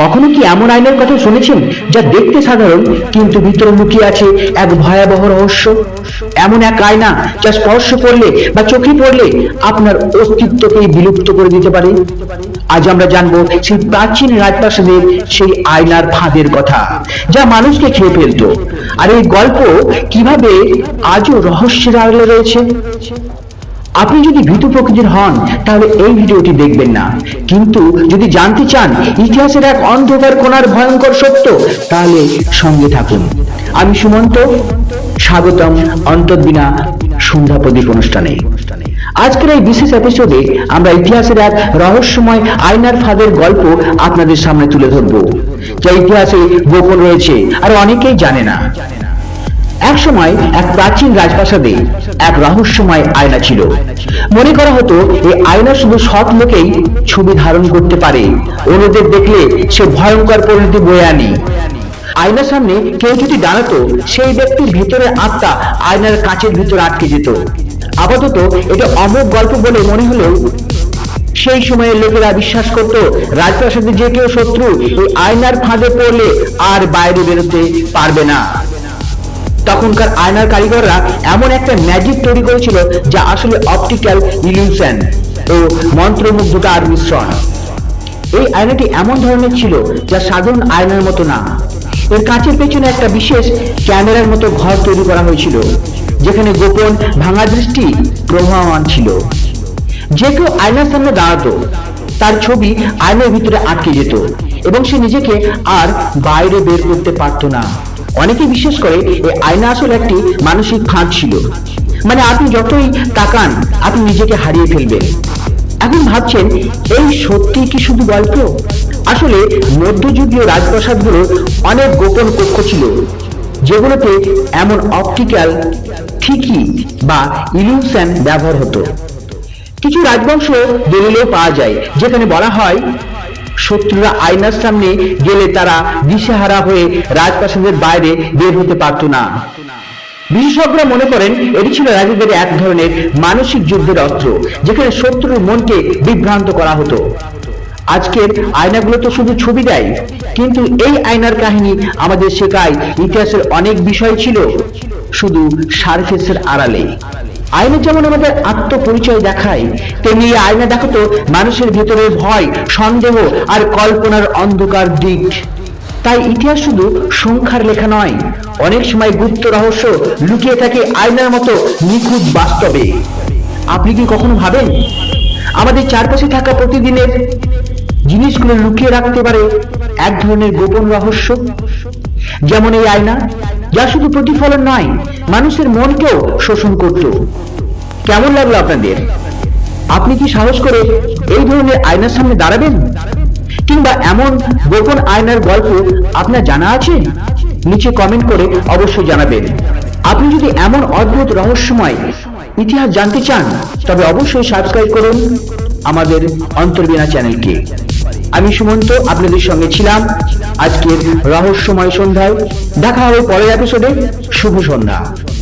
কখনো কি এমন আয়নার কথা শুনেছেন যা দেখতে সাধারণ, কিন্তু ভিতরে লুকিয়ে আছে এক ভয়াবহ রহস্য? এমন এক আয়না যা স্পর্শ করলে বা চোখে পড়লে আপনার অস্তিত্বকেই বিলুপ্ত করে দিতে পারে। আজ আমরা জানব সেই প্রাচীন রাজপ্রাসাদের সেই আয়নার ফাঁদের কথা, যা মানুষকে খেয়ে ফেলতো। আর এই গল্প কীভাবে আজও রহস্যের আড়ালে রয়েছে? আপনি যদি ভীতু প্রকৃতির হন, তাহলে এই ভিডিওটি দেখবেন না। কিন্তু যদি জানতে চান ইতিহাসের এক অন্ধকার কোণার ভয়ঙ্কর সত্য, তাহলে সঙ্গে থাকুন। আমি সুমন্ত, স্বাগতম অন্তর্বিনা সন্ধ্যা প্রদীপ অনুষ্ঠানে। আজকের এই বিশেষ এপিসোডে আমরা ইতিহাসের এক রহস্যময় আয়নার ফাঁদের গল্প আপনাদের সামনে তুলে ধরব। যা ইতিহাসে গোপন রয়েছে আর অনেকেই জানে না। এক সময় এক প্রাচীন রাজপ্রাসাদে এক রহস্যময় আয়না ছিল। মনে করা হতো, এই আয়না শুধু সৎ লোকেই ছবি ধারণ করতে পারে। অন্যদের দেখলে সে ভয়ঙ্কর পরিণতি বয়ে আনে। আয়নার সামনে কেউ যদি দাঁড়াতো, সেই ব্যক্তির ভিতরে আত্মা আয়নার কাঁচের ভিতর আটকে যেত। আপাতত এটা অমোক গল্প বলে মনে হলেও সেই সময়ে লোকেরা বিশ্বাস করত, রাজপ্রাসাদে যে কেউ শত্রু, এই আয়নার ফাঁদে পড়লে আর বাইরে বেরোতে পারবে না। তখনকার আয়নার কারিগররা এমন একটা ম্যাজিক তৈরি করেছিল যা আসলে অপটিক্যাল ইলিউশন ও মন্ত্রমুগ্ধতার মিশ্রণ। এই আয়নাটি এমন ধরনের ছিল যা সাধারণ আয়নার মতো না। এর কাঁচের পেছনে একটা বিশেষ ক্যামেরার মতো ঘর তৈরি করা হয়েছিল, যেখানে গোপন ভাঙা দৃষ্টি প্রবাহমান ছিল। যে কেউ আয়নার সামনে দাঁড়াতো, তার ছবি আয়নার ভিতরে আটকে যেত এবং সে নিজেকে আর বাইরে বের করতে পারতো না। অনেকে বিশ্বাস করে এই আয়না আসলে একটি মানসিক ফাঁদ ছিল। মানে আপনি যতই তাকান, আপনি নিজেকে হারিয়ে ফেলবেন। এখন ভাবছেন, এই সত্যি কি শুধু গল্প? আসলে মধ্যযুগীয় রাজপ্রাসাদগুলোর অনেক গোপন কক্ষ ছিল, যেগুলোতে এমন অপটিক্যাল ঠিকই বা ইলিউশন ব্যবহার হতো। কিছু রাজবংশ দলিলেও পাওয়া যায়, যেখানে বলা হয় শত্রুরা আয়নার সামনে গেলে তারা দিশেহারা হয়ে রাজপ্রাসাদের বাইরে বের হতে পারত না। বিশেষজ্ঞরা মনে করেন, এটি ছিল রাজাদের এক ধরনের মানসিক যুদ্ধের অস্ত্র, যেখানে শত্রুর মনকে বিভ্রান্ত করা হতো। আজকের আয়নাগুলো তো শুধু ছবি দেয়, কিন্তু এই আয়নার কাহিনী আমাদের শেখায় ইতিহাসের অনেক বিষয় ছিল, শুধু সারফেসের আড়ালে। আয়না যেমন আমাদের আত্মপরিচয় দেখায়, তেমনি এই আয়না দেখাতো মানুষের ভেতরের ভয়, সন্দেহ আর কল্পনার অন্ধকার দিক। তাই ইতিহাস শুধু সংখ্যার লেখা নয়, অনেক সময় গুপ্ত রহস্য লুকিয়ে থাকে আয়নার মতো নিখুঁত বাস্তবে। আপনি কি কখনো ভাবেন? আমাদের চারপাশে থাকা প্রতিদিনের জিনিসগুলো লুকিয়ে রাখতে পারে এক ধরনের গোপন রহস্য? যেমন এই আয়না যা শুধু প্রতিফলন নয়, মানুষের মনকেও শোষণ করত। কেমন লাগল আপনাদের? আপনি কি সাহস করে এই ধরনের আয়নার সামনে দাঁড়াবেন? কিংবা এমন গোপন আয়নার গল্প আপনার জানা আছে? নিচে কমেন্ট করে অবশ্যই জানাবেন। আপনি যদি এমন অদ্ভুত রহস্যময় ইতিহাস জানতে চান, তবে অবশ্যই সাবস্ক্রাইব করুন আমাদের অন্তর্বিনা চ্যানেলকে আমি সুমন্ত আপনাদের সঙ্গে ছিলাম আজকের রহস্যময় সন্ধ্যায়। দেখা হবে পরের এপিসোডে শুভ সন্ধ্যা।